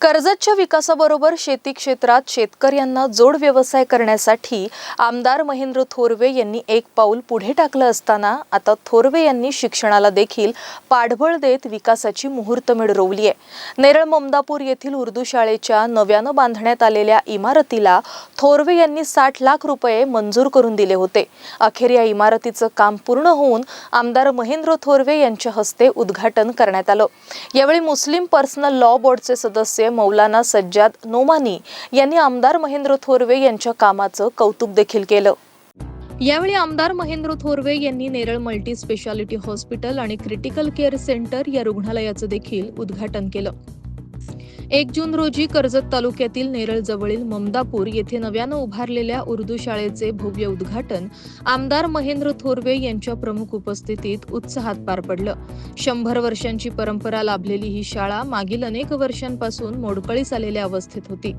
कर्जतच्या विकासाबरोबर शेती क्षेत्रात शेतकऱ्यांना जोड व्यवसाय करण्यासाठी आमदार महेंद्र थोरवे यांनी एक पाऊल पुढे टाकलं असताना आता थोरवे यांनी शिक्षणाला देखील पाठबळ देत विकासाची मुहूर्तमेढ रोवली आहे. नेरळ ममदापूर येथील उर्दू शाळेच्या नव्यानं बांधण्यात आलेल्या इमारतीला थोरवे यांनी साठ लाख रुपये मंजूर करून दिले होते. अखेर या इमारतीचं काम पूर्ण होऊन आमदार महेंद्र थोरवे यांच्या हस्ते उद्घाटन करण्यात आलं. यावेळी मुस्लिम पर्सनल लॉ बोर्डचे सदस्य मौलाना सज्जाद नोमानी यांनी आमदार महेंद्र थोरवे यांच्या कामाचं कौतुक देखील केलं. यावेळी आमदार महेंद्र थोरवे यांनी नेरळ मल्टी स्पेशालिटी हॉस्पिटल आणि क्रिटिकल केअर सेंटर या रुग्णालयाचं देखील उद्घाटन केलं. एक जून रोजी कर्जत तालुक्यातील नेरळ जवळील ममदापूर येथे नव्यानं उभारलेल्या उर्दू शाळेचे भव्य उद्घाटन आमदार महेंद्र थोरवे यांच्या प्रमुख उपस्थितीत उत्साहात पार पडलं. शंभर वर्षांची परंपरा लाभलेली ही शाळा मागील अनेक वर्षांपासून मोडकळीस आलेल्या अवस्थेत होती.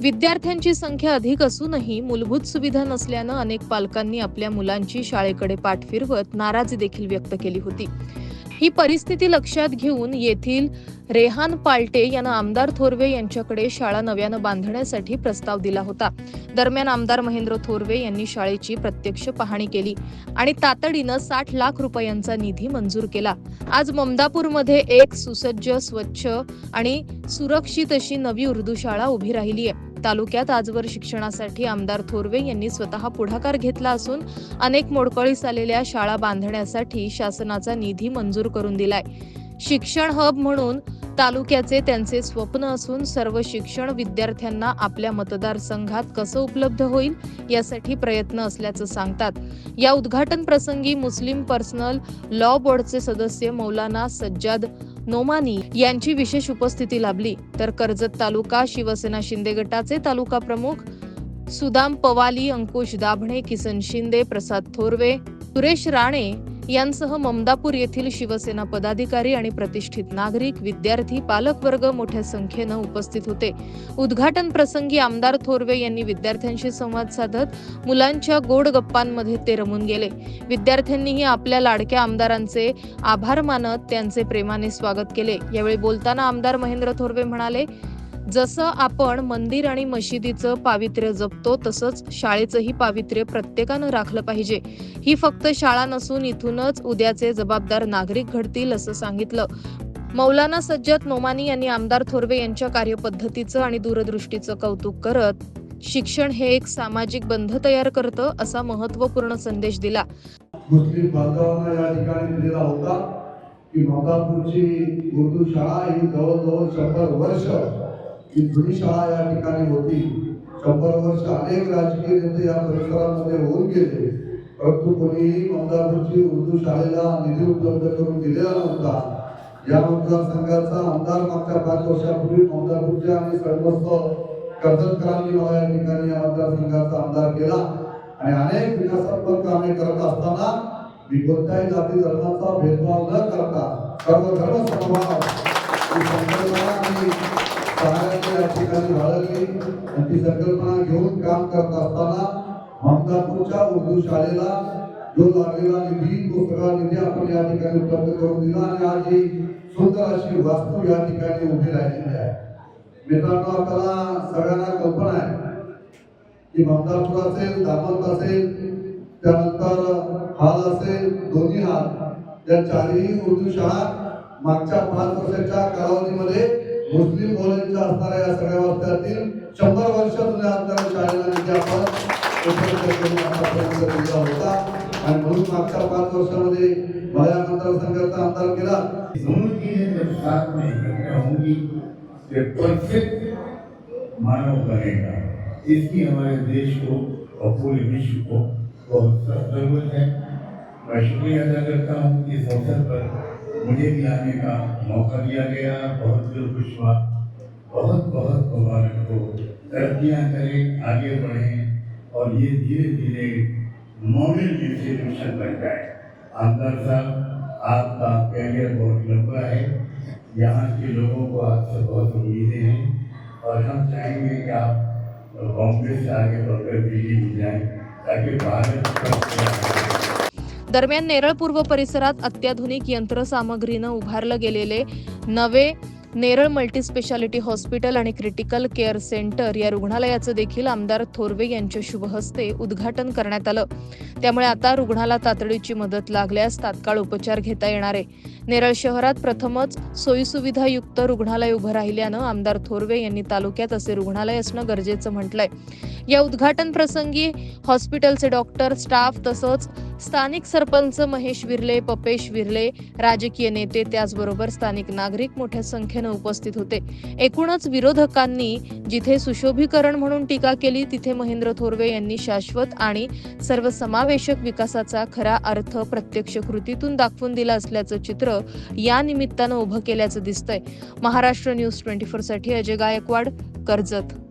विद्यार्थ्यांची संख्या अधिक असूनही मूलभूत सुविधा नसल्यानं अनेक पालकांनी आपल्या मुलांची शाळेकडे पाठ फिरवत नाराजी देखील व्यक्त केली होती. ही परिस्थिती लक्षात घेऊन येथील रेहान पाल्टे यानं आमदार थोरवे यांच्याकडे शाळा नव्यानं बांधण्यासाठी प्रस्ताव दिला होता. दरम्यान आमदार महेंद्र थोरवे यांनी शाळेची प्रत्यक्ष पाहणी केली आणि तातडीनं साठ लाख रुपयांचा निधी मंजूर केला. आज ममदापूरमध्ये एक सुसज्ज स्वच्छ आणि सुरक्षित अशी नवी उर्दू शाळा उभी राहिली आहे तालुक्यात आजवर शिक्षणासाठी आमदार थोरवे यांनी स्वतः पुढाकार घेतला असून अनेक मोडकळीस आलेल्या शाळा बांधण्यासाठी शासनाचा निधी मंजूर करून दिलाय. शिक्षण हब म्हणून तालुक्याचे त्यांचे स्वप्न असून सर्व शिक्षण विद्यार्थ्यांना आपल्या मतदारसंघात कसं उपलब्ध होईल यासाठी प्रयत्न असल्याचं सांगतात. या उद्घाटन प्रसंगी मुस्लिम पर्सनल लॉ बोर्डचे सदस्य मौलाना सज्जाद नोमानी यांची विशेष उपस्थिती लाभली. तर कर्जत तालुका शिवसेना शिंदे गटाचे तालुका प्रमुख सुदाम पवाली अंकुश दाभणे किसन शिंदे प्रसाद थोरवे सुरेश राणे यांसह ममदापूर येथील शिवसेना पदाधिकारी आणि प्रतिष्ठित नागरिक विद्यार्थी पालकवर्ग मोठ्या संख्येनं उपस्थित होते. उद्घाटन प्रसंगी आमदार थोरवे यांनी विद्यार्थ्यांशी संवाद साधत मुलांच्या गोड गप्पांमध्ये ते रमून गेले. विद्यार्थ्यांनीही आपल्या लाडक्या आमदारांचे आभार मानत त्यांचे प्रेमाने स्वागत केले. यावेळी बोलताना आमदार महेंद्र थोरवे म्हणाले जसं आपण मंदिर आणि मशिदीचं पावित्र्य जपतो तसंच शाळेचंही पावित्र्य प्रत्येकानं राखलं पाहिजे. ही फक्त शाळा नसून इथूनच उद्याचे जबाबदार नागरिक घडतील असं सांगितलं. मौलाना सज्जद नोमानी यांनी आमदार थोरवे यांच्या कार्यपद्धतीचं आणि दूरदृष्टीचं कौतुक करत शिक्षण हे एक सामाजिक बंध तयार करतं असा महत्त्वपूर्ण संदेश दिला. मुस्लिम बांधवांना या ठिकाणी दिलेला होता की ममदापूरची उर्दू शाळा ही जवळजवळ शंभर वर्ष ही जुनी शाळा या ठिकाणी होती. शंभर वर्ष अनेक राजकीय नेते या परिसरामध्ये होऊन गेले. परंतु कोणीही ममदापूरची उर्दू शाळेला निधी उपलब्ध करून दिलेला नव्हता. या मतदारसंघाचा आमदार मागच्या पाच वर्षापूर्वी ममदापूरचे आणि सर्वस्व कर्जतकरांनी मला या ठिकाणी या मतदारसंघाचा आमदार केला. आणि अनेक विकासात्मक कामे करत असताना मी कोणत्याही जाती धर्माचा भेदभाव न करता सर्व धर्म समभाव या ठिकाणी बाळगली आणि ती संकल्पना घेऊन काम करत असताना ममदापूरच्या उर्दू शाळेला जो लागलेला निधी तो सगळा निधी आपण या ठिकाणी उपलब्ध करून दिला आणि आज ही सुंदर अशी वास्तू या ठिकाणी उभी राहिलेली आहे. मित्रांनो आपल्याला सगळ्यांना कल्पना आहे की ममदापूर असेल दामोद असेल त्यानंतर हाल असेल दोन्ही हाल या चारही उर्दू शाळा मागच्या पाच वर्षाच्या कालावधीमध्ये मुस्लिम मुलांच्या असणाऱ्या या सगळ्या वस्त्यातील शंभर वर्ष जुन्या असणाऱ्या शाळेला निधी आपण दिला होता. आणि म्हणून मागच्या पाच वर्षामध्ये मला मतदारसंघाचा आमदार केला. होंगी परफेक्ट मानव बनेगा. इसकी हमारे देश को और पूरे विश्व को बहुत जरूरत है। मैं शुक्रिया अदा करता हूँ इस अवसर पर। मुझे भी आने का मौका दिया गया। बहुत दिल खुश हुआ बहुत बहुत मुबारक हो। तरक्कियाँ करें, आगे बढ़ें और ये धीरे धीरे मॉडल इंस्टीट्यूशन बन जाए। आमदार साहब, आपका कैरियर बहुत लंबा है। यहाँ के लोगों को आपसे बहुत उम्मीदें हैं और हम चाहेंगे कि आप बॉम्बे से आगे बढ़कर दिल्ली में जाएँ, ताकि भारत दरम्यान नेरळ पूर्व परिसरात अत्याधुनिक यंत्रसामग्रीनं उभारलं गेलेले नवे नेरळ मल्टीस्पेशालिटी हॉस्पिटल आणि क्रिटिकल केअर सेंटर या रुग्णालयाचं देखील आमदार थोरवे यांच्या शुभहस्ते उद्घाटन करण्यात आलं. त्यामुळे आता रुग्णाला तातडीची मदत लागल्यास तात्काळ उपचार घेता येणार आहे. नेरळ शहरात प्रथमच सोयीसुविधायुक्त रुग्णालय उभं राहिल्यानं आमदार थोरवे यांनी तालुक्यात असे रुग्णालय असणं गरजेचं म्हटलंय. या उद्घाटन प्रसंगी हॉस्पिटलचे डॉक्टर स्टाफ तसंच स्थानिक सरपंच महेश विरले पपेश विरले राजकीय नेते त्याचबरोबर स्थानिक नागरिक मोठ्या संख्येनं उपस्थित होते. एकूणच विरोधकांनी जिथे सुशोभीकरण म्हणून टीका केली तिथे महेंद्र थोरवे यांनी शाश्वत आणि सर्वसमावेशक विकासाचा खरा अर्थ प्रत्यक्ष कृतीतून दाखवून दिला असल्याचं चित्र या निमित्तानं उभं केल्याचं दिसतंय. महाराष्ट्र न्यूज ट्वेंटी साठी अजय गायकवाड कर्जत.